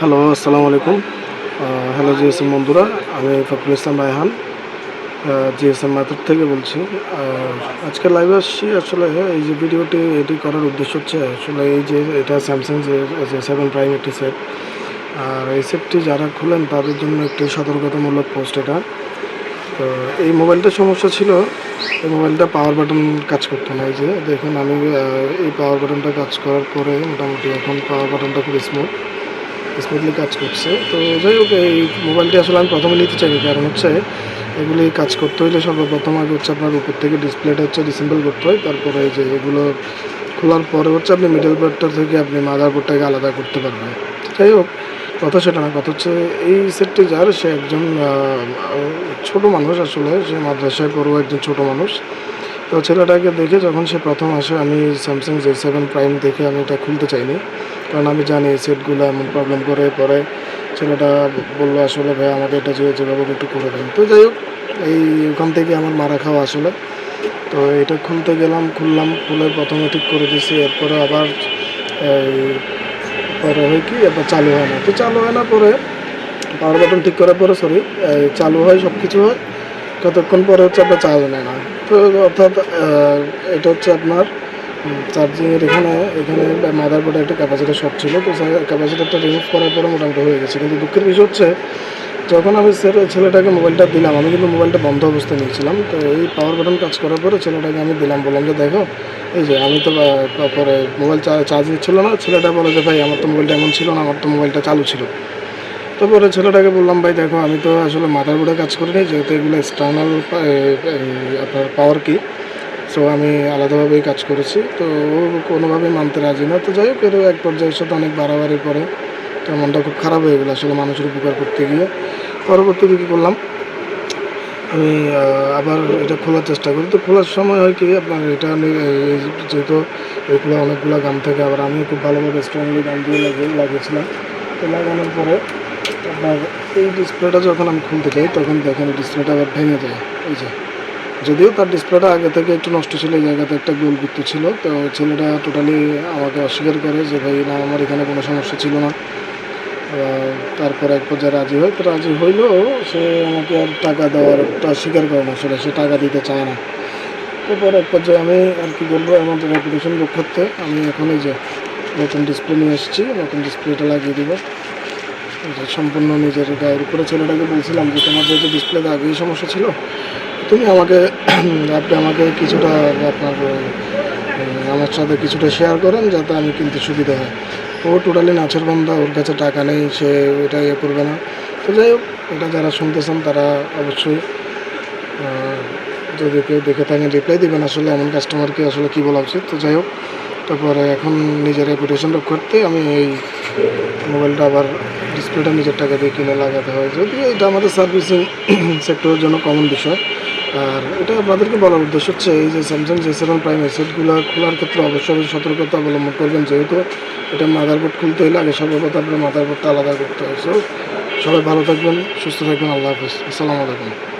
Hello আসসালামু আলাইকুম hello GSM বন্ধুরা, আমি ফখরুল ইসলাম রায়হান জিএসএম মাথুর থেকে বলছি। আর আজকে লাইভে আসছি, আসলে এই যে ভিডিওটি এটি করার উদ্দেশ্য হচ্ছে, আসলে এই যে এটা স্যামসাং যে সেভেন প্রাইম একটি সেট আর এই সেটটি যারা খুলেন, তাদের জন্য একটি সতর্কতামূলক পোস্ট এটা। তো এই মোবাইলটার সমস্যা ছিল, এই মোবাইলটা পাওয়ার বাটন কাজ করতো না, এই যে দেখুন, আমি এই পাওয়ার বাটনটা কাজ করার পরে মোটামুটি এখন পাওয়ার বাটনটা খুব স্মুথ স্মুথলি কাজ করছে। তো যাই হোক, এই মোবাইলটি আসলে আমি প্রথমে নিতে চাই কারণ হচ্ছে এগুলি কাজ করতে হলে সর্বপ্রথম আগে হচ্ছে আপনার উপর থেকে ডিসপ্লেটা হচ্ছে ডিসেম্বল করতে হয়। তারপরে যে এগুলো খোলার পরে হচ্ছে আপনি মিডল বোর্ডটা থেকে আপনি মাদার বোর্ডটাকে আলাদা করতে পারবেন। যাই হোক, কথা সেটা না, কথা হচ্ছে এই সেটটি যার, সে একজন ছোট মানুষ আসলে, সে মাদ্রাসায় পড়ুয়া একজন ছোট মানুষ। তো ছেলেটাকে দেখে যখন সে প্রথম আসে, আমি স্যামসাং জে সেভেন প্রাইম দেখে আমি এটা খুলতে চাইনি। কারণ আমি জানি সেটগুলো এমন প্রবলেম করে পরে। ছেলেটা বলল, আসলে ভাই, আমাকে এটা যে, যেভাবে একটু করে দেন। তো যাই হোক, এই ওখান থেকে আমার মারা খাওয়া আসলে। তো এটা খুলতে গেলাম, খুললাম, খুলে প্রথমে ঠিক করে দিয়েছি। এরপরে আবার পরে হয় কি এবার চালু হয় না। তো চালু হয় না পরে পাওয়ার বাটন ঠিক করার পরে সরি চালু হয় সব কিছু হয়। কতক্ষণ পরে হচ্ছে আপনার চার্জ নেয় না। তো অর্থাৎ এটা হচ্ছে আপনার চার্জিংয়ের এখানে এখানে মাদার বোর্ডে একটা ক্যাপাসিটার শর্ট ছিল, তো ক্যাপাসিটারটা রিমুভ করার পরে মোটামুটি হয়ে গেছে। কিন্তু দুঃখের বিষয় হচ্ছে, যখন আমি ছেলে- ছেলেটাকে মোবাইলটা দিলাম, আমি কিন্তু মোবাইলটা বন্ধ অবস্থায় নিয়েছিলাম। তো এই পাওয়ার বাটন কাজ করার পরে ছেলেটাকে আমি দিলাম, বললাম যে, দেখো, এই যে আমি তো পরে মোবাইল চার্জ নিচ্ছিল না। ছেলেটা বলে যে, ভাই, আমার তো মোবাইলটা এমন ছিল না, আমার তো মোবাইলটা চালু ছিল। তারপরে ছেলেটাকে বললাম, ভাই, দেখো, আমি তো আসলে মাথার বোর্ডে কাজ করিনি, যেহেতু এগুলো এক্সটার্নাল আপনার পাওয়ার কি সো আমি আলাদাভাবেই কাজ করেছি। তো ও কোনোভাবেই মানতে রাজি না। তো যাই হোক এর এক পর্যায়ের সাথে অনেক বাড়াবাড়ি পরে তো মনটা খুব খারাপ হয়ে গেলো আসলে মানুষের উপকার করতে গিয়ে। পরবর্তীতে কী করলাম। আমি আবার এটা খোলার চেষ্টা করি। তো খোলার সময় হয় কি, আপনার এটা আমি যেহেতু এগুলো অনেকগুলো গান থাকে, আবার আমি খুব ভালোভাবে স্ট্রংলি গান দিয়ে লাগিয়ে লাগিয়েছিলাম। তো লাগানোর পরে আপনার এই ডিসপ্লেটা যখন আমি খুলতে যাই, তখন দেখেন ডিসপ্লেটা আবার ভেঙে যায়। এই যে। যদিও তার ডিসপ্লেটা আগে থেকে একটু নষ্ট ছিল, এই জায়গাতে একটা গোল বৃত্ত ছিল। তো ছেলেটা টোটালি আমাকে অস্বীকার করে যে, ভাই, না, আমার এখানে কোনো সমস্যা ছিল না। তারপর এক পর্যায়ে রাজি হয়। তো রাজি হইলেও সে আমাকে আর টাকা দেওয়ার টা স্বীকার করে না, আসলে সে টাকা দিতে চায় না। তারপর এক পর্যায়ে আমি আর কি বলব, আমার রেপুটেশন রক্ষার্থে আমি এখন এই যে নতুন ডিসপ্লে নিয়ে এসেছি, নতুন ডিসপ্লেটা লাগিয়ে দিব। যে সম্পূর্ণ নিজের গায়ের উপরে ছেলেটাকে বলছিলাম যে, তোমার যেহেতু ডিসপ্লেতে আগেই সমস্যা ছিল, তুমি আমাকে, আপনি আমাকে কিছুটা আপনার আমার সাথে কিছুটা শেয়ার করেন যাতে আমি কিনতে সুবিধা হয়। ও টোটালি নাচের বন্ধা, ওর কাছে টাকা নেই, সে এটা ইয়ে করবে না। তো যাই হোক, এটা যারা শুনতেছেন তারা অবশ্যই যদি কেউ দেখে থাকেন রিপ্লাই দেবেন আসলে এমন কাস্টমারকে আসলে কী বলা উচিত। তো যাই হোক, তারপরে এখন নিজের রেপুটেশন করতে আমি এই মোবাইলটা আবার ডিসপ্লেটা নিজের টাকা দিয়ে কিনে লাগাতে হয়। যদিও এটা আমাদের সার্ভিসিং সেক্টরের জন্য কমন বিষয়। আর এটা আপনাদেরকে বলার উদ্দেশ্য হচ্ছে, এই যে স্যামসাং জে সেভেন প্রাইম এসেটগুলো খোলার ক্ষেত্রে অবশ্যই সতর্কতা অবলম্বন করবেন। যেহেতু এটা মাদারবোর্ড খুলতে হলে আগে সর্বপ্রথম আপনার মাদারবোর্ডটা আলাদা করতে হয়। সো সবাই ভালো থাকবেন, সুস্থ থাকবেন, আল্লাহ হাফিজ। আসসালামু আলাইকুম।